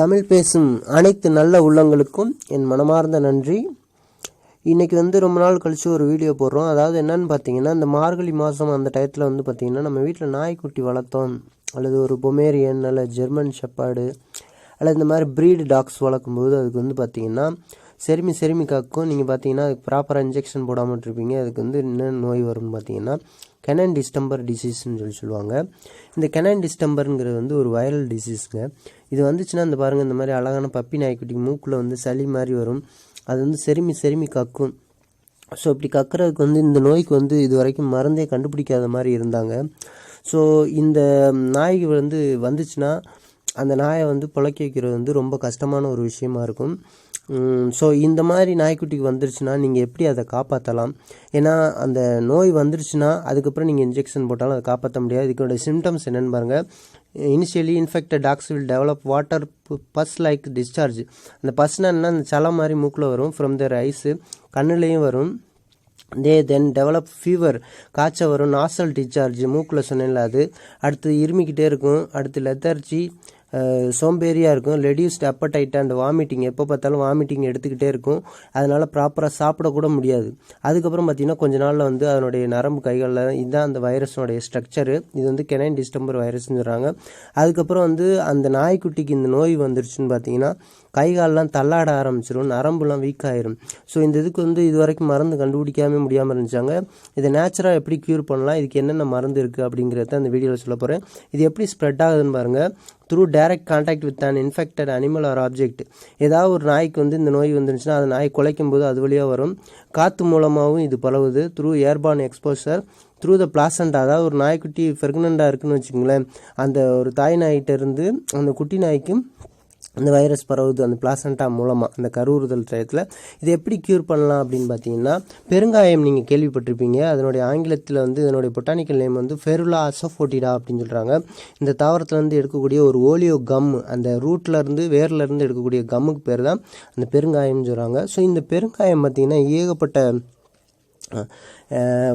தமிழ் பேசும் அனைத்து நல்ல உள்ளங்களுக்கும் என் மனமார்ந்த நன்றி. இன்றைக்கி வந்து ரொம்ப நாள் கழித்து ஒரு வீடியோ போடுறோம். அதாவது என்னன்னு பார்த்தீங்கன்னா இந்த மார்கழி மாதம் அந்த டயத்தில் வந்து பார்த்திங்கன்னா நம்ம வீட்டில் நாய்க்குட்டி வளர்த்தோம். அல்லது ஒரு பொமேரியன் அல்ல ஜெர்மன் ஷெப்பாடு அல்லது இந்த மாதிரி ப்ரீடு டாக்ஸ் வளர்க்கும்போது அதுக்கு வந்து பார்த்திங்கன்னா செருமி செருமி கக்கும் நீங்கள் பார்த்தீங்கன்னா அதுக்கு ப்ராப்பராக இன்ஜெக்ஷன் போடாமல் இருப்பீங்க அதுக்கு வந்து என்ன நோய் வரும்னு பார்த்தீங்கன்னா கெனன் டிஸ்டம்பர் டிசீஸ்னு சொல்லி சொல்லுவாங்க. இந்த கெனன் டிஸ்டம்பருங்கிறது வந்து ஒரு வைரல் டிசீஸுங்க இது வந்துச்சுன்னா இந்த பாருங்கள் இந்த மாதிரி அழகான பப்பி நாய்க்குட்டி மூக்கில் வந்து சளி மாதிரி வரும். அது வந்து செருமி செருமி கக்கும். ஸோ இப்படி கக்குறதுக்கு வந்து இந்த நோய்க்கு வந்து இது வரைக்கும் மருந்தே கண்டுபிடிக்காத மாதிரி இருந்தாங்க. ஸோ இந்த நாய்க்கு வந்து வந்துச்சுன்னா அந்த நாயை வந்து பிழைக்க வைக்கிறது வந்து ரொம்ப கஷ்டமான ஒரு விஷயமா இருக்கும். ஸோ இந்த மாதிரி நாய்க்குட்டிக்கு வந்துருச்சுன்னா நீங்கள் எப்படி அதை காப்பாற்றலாம் ஏன்னா அந்த நோய் வந்துருச்சுன்னா அதுக்கப்புறம் நீங்கள் இன்ஜெக்ஷன் போட்டாலும் அதை காப்பாற்ற முடியாது. இதுக்கோட சிம்டம்ஸ் என்னென்னு பாருங்கள் initially infected dogs will develop water pus like discharge அந்த பஸ்னா என்ன அந்த சலை மாதிரி மூக்கில் வரும் ஃப்ரம் தர் ஐஸு கண்ணுலேயும் வரும். தே தென் டெவலப் ஃபீவர் காய்ச்சல் வரும் நாசல் டிஸ்சார்ஜ் மூக்கில் சொன்னேன்ல அது. அடுத்து இருமிக்கிட்டே இருக்கும் அடுத்து லெத்தர்ச்சி சோம்பேறியாக இருக்கும் ரெடியூஸ்ட் அப்படைட் அண்ட் வாமிட்டிங் எப்போ பார்த்தாலும் வாமிட்டிங் எடுத்துக்கிட்டே இருக்கும். அதனால் ப்ராப்பராக சாப்பிடக்கூட முடியாது. அதுக்கப்புறம் பார்த்திங்கன்னா கொஞ்ச நாளில் வந்து அதனுடைய நரம்பு கைகளில் இதுதான் அந்த வைரஸோடைய ஸ்ட்ரக்சரு இது வந்து கெனைன் டிஸ்டம்பர் வைரஸ்னு சொல்கிறாங்க அதுக்கப்புறம் வந்து அந்த நாய்க்குட்டிக்கு இந்த நோய் வந்துருச்சுன்னு பார்த்தீங்கன்னா கை கால்லாம் தள்ளாட ஆரம்பிச்சிடும் நரம்புலாம் வீக் ஆயிரும். ஸோ இந்த இதுக்கு வந்து இது வரைக்கும் மருந்து கண்டுபிடிக்காம முடியாமல் இருந்துச்சாங்க. இதை நேச்சுராக எப்படி க்யூர் பண்ணலாம் இதுக்கு என்னென்ன மருந்து இருக்குது அப்படிங்கிறத அந்த வீடியோவில் சொல்ல போகிறேன் இது எப்படி ஸ்ப்ரெட் ஆகுதுன்னு பாருங்கள் through direct contact with an infected animal or object ஏதாவது ஒரு நாய்க்கு வந்து இந்த நோய் வந்துருந்துச்சுன்னா அந்த நாய் குலைக்கும் போது அது வழியாக வரும். காற்று மூலமாகவும் இது பரவுது. Through airborne exposure through the placenta அதாவது ஒரு நாய்க்குட்டி ப்ரெக்னெண்ட்டாக இருக்குன்னு வச்சுக்கோங்களேன். அந்த ஒரு தாய் நாய்கிட்ட இருந்து அந்த குட்டி நாய்க்கும் அந்த வைரஸ் பரவுது அந்த பிளாசண்டா மூலமாக அந்த கருவுறுதல் டயத்தில் இதை எப்படி க்யூர் பண்ணலாம் அப்படின்னு பார்த்தீங்கன்னா பெருங்காயம் நீங்கள் கேள்விப்பட்டிருப்பீங்க. அதனுடைய ஆங்கிலத்தில் வந்து இதனுடைய பொட்டானிக்கல் நேம் வந்து ஃபெருலா அசோஃபோட்டிடா அப்படின்னு சொல்கிறாங்க இந்த தாவரத்துலேருந்து எடுக்கக்கூடிய ஒரு ஓலியோ கம் அந்த ரூட்லேருந்து வேர்லேருந்து எடுக்கக்கூடிய கம்முக்கு பேர் தான் அந்த பெருங்காயம்னு சொல்கிறாங்க ஸோ இந்த பெருங்காயம் பார்த்திங்கன்னா ஏகப்பட்ட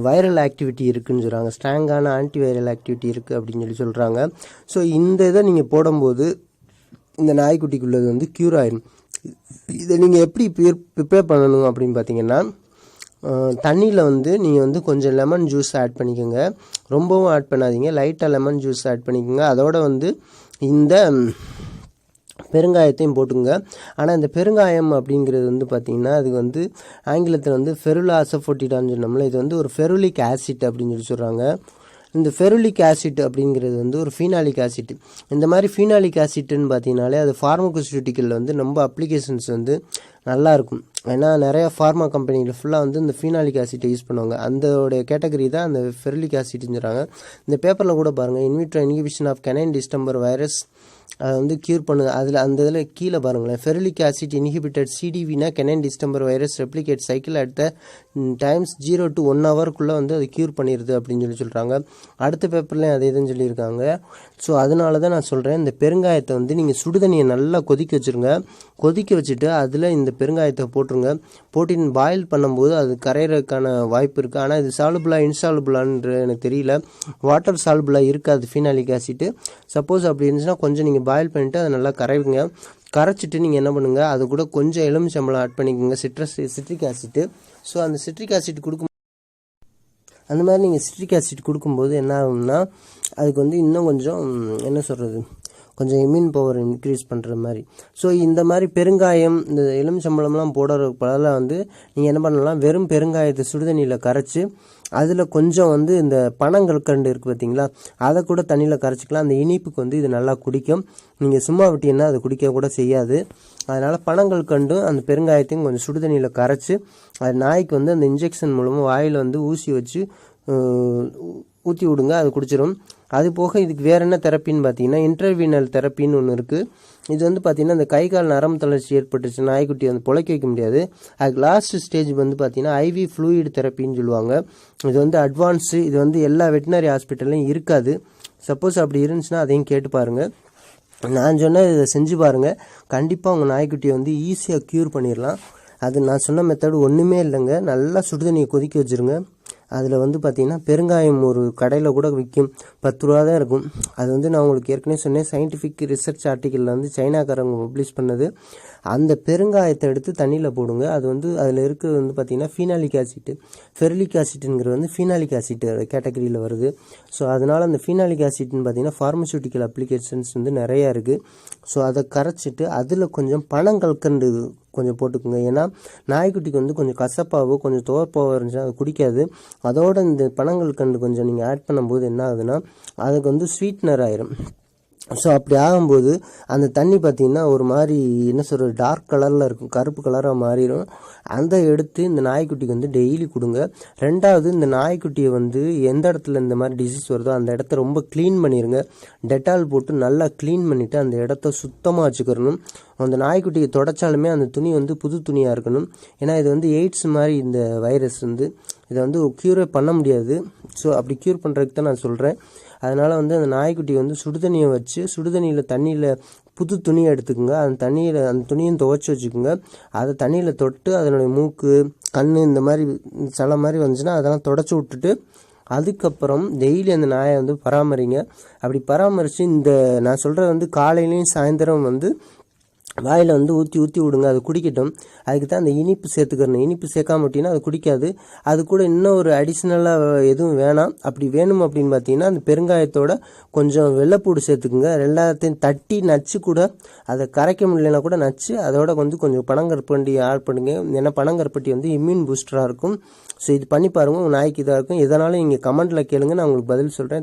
வைரல் ஆக்டிவிட்டி இருக்குதுன்னு சொல்கிறாங்க ஸ்ட்ராங்கான ஆன்டி வைரல் ஆக்டிவிட்டி இருக்குது அப்படின்னு சொல்லி சொல்கிறாங்க ஸோ இந்த இதை நீங்கள் போடும்போது இந்த நாய்க்குட்டிக்குள்ளது வந்து க்யூர் ஆயிடும் இதை நீங்கள் எப்படி ப்ரிப்பேர் ப்ரிப்பேர் பண்ணணும் அப்படின்னு பார்த்தீங்கன்னா தண்ணியில் வந்து நீங்கள் வந்து கொஞ்சம் லெமன் ஜூஸ் ஆட் பண்ணிக்கோங்க. ரொம்பவும் ஆட் பண்ணாதீங்க. லைட்டாக லெமன் ஜூஸ் ஆட் பண்ணிக்கோங்க. அதோட வந்து இந்த பெருங்காயத்தையும் போட்டுங்க ஆனால் இந்த பெருங்காயம் அப்படிங்கிறது வந்து பார்த்திங்கன்னா அது வந்து ஆங்கிலத்தில் வந்து ஃபெருலா அசஃபோட்டிடான்னு சொன்னோம்ல இது வந்து ஒரு ஃபெருலிக் ஆசிட் அப்படின்னு சொல்லி சொல்கிறாங்க இந்த ஃபெருலிக் ஆசிட் அப்படிங்கிறது வந்து ஒரு ஃபீனாலிக் ஆசிட். இந்த மாதிரி ஃபீனாலிக் ஆசிட்னு பார்த்தீங்கனாலே அது ஃபார்மகோசியூட்டிக்கலில் வந்து ரொம்ப அப்ளிகேஷன்ஸ் வந்து நல்லாயிருக்கும் ஏன்னா நிறையா ஃபார்மா கம்பெனியில் ஃபுல்லாக வந்து இந்த ஃபீனாலிக் ஆசிட்டை யூஸ் பண்ணுவாங்க. அந்தோடைய கேட்டகரி தான் அந்த ஃபெருலிக் ஆசிட்ங்கிறாங்க இந்த பேப்பரில் கூட பாருங்கள் in vitro inhibition of canine distemper virus அதை வந்து க்யூர் பண்ணுது. அதில் அந்த இதில் கீழே பாருங்களேன். Ferulic acid inhibited சிடிவினா canine distemper virus replicate cycle at the times zero to one ஹவருக்குள்ளே வந்து அது க்யூர் பண்ணிடுது அப்படின்னு சொல்லி சொல்கிறாங்க அடுத்த பேப்பர்லேயும் அதே தான் சொல்லியிருக்காங்க. ஸோ அதனால தான் நான் சொல்கிறேன் இந்த பெருங்காயத்தை வந்து நீங்கள் சுடுதண்ணியை நல்லா கொதிக்க வச்சுருங்க. கொதிக்க வச்சுட்டு அதில் இந்த பெருங்காயத்தை போட்டுருங்க. போட்டின் பாயில் பண்ணும்போது அது கரையிறதுக்கான வாய்ப்பு இருக்குது ஆனால் இது சாலுபுலாக இன்சாலுபுலான்ற எனக்கு தெரியல. வாட்டர் சாலுபுலாக இருக்காது ஃபீனாலிக் ஆசிட்டு சப்போஸ் அப்படி இருந்துச்சுன்னா கொஞ்சம் நீங்கள் நீங்கள் பாயில் பண்ணிவிட்டு அதை நல்லா கரைவிங்க. கரைச்சிட்டு நீங்கள் என்ன பண்ணுங்கள் அது கூட கொஞ்சம் எலுமிச்சம்பளம் ஆட் பண்ணிக்கோங்க சிட்ரஸ் சிட்ரிக் ஆசிட்டு ஸோ அந்த சிட்ரிக் ஆசிட் கொடுக்கும் அந்த மாதிரி நீங்கள் சிட்ரிக் ஆசிட் கொடுக்கும்போது என்ன ஆகும்னா அதுக்கு வந்து இன்னும் கொஞ்சம் என்ன சொல்கிறது கொஞ்சம் இம்யூன் பவர் இன்க்ரீஸ் பண்ணுற மாதிரி. ஸோ இந்த மாதிரி பெருங்காயம் இந்த எலுமிச்சம்பழம்லாம் போடுற பல வந்து நீங்கள் என்ன பண்ணலாம்? வெறும் பெருங்காயத்தை சுடுதண்ணியில் கரைச்சி அதில் கொஞ்சம் வந்து இந்த பனங்கற்கண்டு இருக்குது பார்த்தீங்களா அதை கூட தண்ணியில் கரைச்சிக்கலாம். அந்த இனிப்புக்கு வந்து இது நல்லா குடிக்கும். நீங்கள் சும்மா விட்டீங்கன்னா அது குடிக்க கூட செய்யாது. அதனால் பனங்கள் கண்டும் அந்த பெருங்காயத்தையும் கொஞ்சம் சுடுதண்ணியில் கரைச்சி அது நாய்க்கு வந்து அந்த இன்ஜெக்ஷன் மூலமாக வாயில் வந்து ஊசி வச்சு ஊற்றி விடுங்க அது குடிச்சிடும் அது போக இதுக்கு வேறு என்ன தெரப்பின்னு பார்த்தீங்கன்னா இன்டர்வீனல் தெரப்பின்னு ஒன்று இருக்குது இது வந்து பார்த்திங்கன்னா இந்த கை கால் நரம்பு தளர்ச்சி ஏற்பட்டுச்சு நாய்க்குட்டி வந்து புழைக்க வைக்க முடியாது. அதுக்கு லாஸ்ட் ஸ்டேஜ் வந்து பார்த்திங்கன்னா ஐவி ஃப்ளூயிட் தெரப்பின்னு சொல்லுவாங்க. இது வந்து அட்வான்ஸு இது வந்து எல்லா வெட்டினரி ஹாஸ்பிட்டல்லையும் இருக்காது. சப்போஸ் அப்படி இருந்துச்சுன்னா அதையும் கேட்டு பாருங்கள் நான் சொன்ன இதை செஞ்சு பாருங்கள் கண்டிப்பாக உங்கள் நாய்க்குட்டியை வந்து ஈஸியாக க்யூர் பண்ணிடலாம் அது நான் சொன்ன மெத்தடு ஒன்றுமே இல்லைங்க. நல்லா சுடுதண்ணியை கொதிக்க வச்சுருங்க. அதில் வந்து பார்த்திங்கன்னா பெருங்காயம் ஒரு கடையில் கூட விற்கும் பத்து ரூபா தான் இருக்கும். அது வந்து நான் உங்களுக்கு ஏற்கனவே சொன்னேன். சயின்டிஃபிக் ரிசர்ச் ஆர்டிக்கலில் வந்து சைனாக்காரங்க பப்ளிஷ் பண்ணது. அந்த பெருங்காயத்தை எடுத்து தண்ணியில் போடுங்க. அது வந்து அதில் இருக்கிறது வந்து பார்த்திங்கன்னா ஃபீனாலிக் ஆசிட் ஃபெர்லிக் ஆசிட்ங்கிறது வந்து ஃபீனாலிக் ஆசிட் கேட்டகரியில் வருது. ஸோ அதனால் அந்த ஃபீனாலிக் ஆசிட்னு பார்த்திங்கன்னா ஃபார்மசூட்டிக்கல் அப்ளிகேஷன்ஸ் வந்து நிறையா இருக்குது ஸோ அதை கரைச்சிட்டு அதில் கொஞ்சம் பனங்கற்கண்டு கொஞ்சம் போட்டுக்கோங்க. ஏன்னா நாய்க்குட்டிக்கு வந்து கொஞ்சம் கசப்பாவோ கொஞ்சம் துவர்ப்பாவோ இருந்துச்சுன்னா அது குடிக்காது. அதோட இந்த பனங்கற்கண்டு கொஞ்சம் நீங்கள் ஆட் பண்ணும்போது என்ன ஆகுதுன்னா அதுக்கு வந்து ஸ்வீட்னர் ஆயிரும். ஸோ அப்படி ஆகும்போது அந்த தண்ணி பார்த்திங்கன்னா ஒரு மாதிரி என்ன சொல்கிறது டார்க் கலரில் இருக்கும் கருப்பு கலராக மாறிடும். அந்த எடுத்து இந்த நாய்க்குட்டிக்கு வந்து டெய்லி கொடுங்க. ரெண்டாவது இந்த நாய்க்குட்டியை வந்து எந்த இடத்துல இந்த மாதிரி டிசீஸ் வருதோ அந்த இடத்த ரொம்ப க்ளீன் பண்ணிடுங்க டெட்டால் போட்டு நல்லா க்ளீன் பண்ணிவிட்டு அந்த இடத்த சுத்தமாக வச்சுக்கிறணும். அந்த நாய்க்குட்டியை தொடச்சாலுமே அந்த துணி வந்து புது துணியாக இருக்கணும். ஏன்னா இது வந்து எய்ட்ஸ் மாதிரி இந்த வைரஸ் வந்து இதை வந்து க்யூரே பண்ண முடியாது. ஸோ அப்படி க்யூர் பண்ணுறதுக்கு தான் நான் சொல்கிறேன் அதனால் வந்து அந்த நாய்க்குட்டி வந்து சுடுதண்ணியை வச்சு சுடுதண்ணியில் தண்ணியில் புது துணியை எடுத்துக்கோங்க. அந்த தண்ணியில் அந்த துணியும் துவைச்சி வச்சுக்கோங்க. அதை தண்ணியில் தொட்டு அதனுடைய மூக்கு கண் இந்த மாதிரி சில மாதிரி வந்துச்சுன்னா அதெல்லாம் தொடச்சி விட்டுட்டு அதுக்கப்புறம் டெய்லி அந்த நாயை வந்து பராமரிங்க. அப்படி பராமரித்து இந்த நான் சொல்கிறது வந்து காலையிலையும் சாயந்தரம் வந்து வாயில் வந்து ஊற்றி ஊற்றி விடுங்க. அது குடிக்கட்டும். அதுக்கு தான் அந்த இனிப்பு சேர்த்துக்கிறணும். இனிப்பு சேர்க்காம விட்டிங்கன்னா அது குடிக்காது. அது கூட இன்னும் ஒரு அடிஷ்னலாக எதுவும் வேணாம். அப்படி வேணும் அப்படின்னு பார்த்தீங்கன்னா அந்த பெருங்காயத்தோட கொஞ்சம் வெள்ளைப்பூடு சேர்த்துக்குங்க. எல்லாத்தையும் தட்டி நச்சு கூட அதை கரைக்க முடியலனா கூட நச்சு அதோட வந்து கொஞ்சம் பனங்கற்பண்டி ஆட் பண்ணுங்க. ஏன்னா பனங்கற்பட்டி வந்து இம்யூன் பூஸ்டராக இருக்கும். ஸோ இது பண்ணி பாருங்கள் உங்கள் நாய்க்கு இதாக இருக்கும். இதனால் நீங்கள் கமெண்ட்டில் கேளுங்க. நான் உங்களுக்கு பதில் சொல்கிறேன்